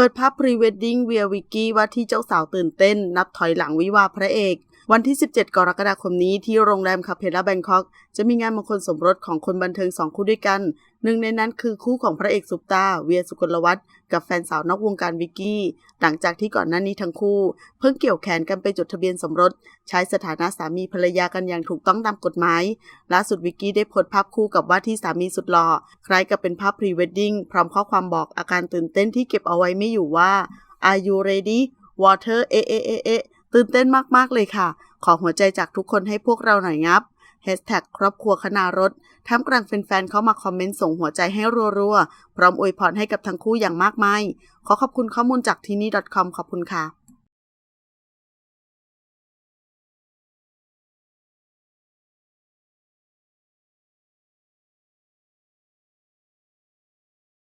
ปิดภาพพรีเวดดิ้งเวียวิกกี้ว่าที่เจ้าสาวตื่นเต้น นับถอยหลังวิวาพระเอก วันที่ 17 กรกฎาคมนี้ที่โรงแรมคาเพล่าแบงคอก จะมีงานมงคลสมรสของคนบันเทิงสองคู่ด้วยกัน หนึ่งในนั้นคือคู่ของพระเอกซุปตาเวียสุกลวัฒน์กับแฟนสาวนอกวงการวิกกี้ หลังจากที่ก่อนหน้านี้ทั้งคู่ เพิ่งเกี่ยวแขนกันไปจดทะเบียนสมรส ใช้สถานะสามีภรรยากันอย่างถูกต้องตามกฎหมายล่าสุดวิกกี้ได้โพสต์ภาพคู่กับว่าที่สามีสุดหล่อคล้ายกับเป็นภาพพรีเวดดิ้งพร้อมข้อความบอกอาการตื่นเต้นที่เก็บเอาไว้ไม่อยู่ว่า Are you ready water เอเอเอเอ ตื่นเต้นมากๆเลยค่ะ ขอหัวใจจากทุกคนให้พวกเราหน่อยงับแฮชแท็กครอบครัวคณารถท่ามกลางแฟนๆเข้ามาคอมเมนต์ส่งหัวใจให้รัวๆ พร้อมอวยพรให้กับทั้งคู่อย่างมากมาย ขอขอบคุณข้อมูลจากที่นี่ .com ขอบคุณค่ะ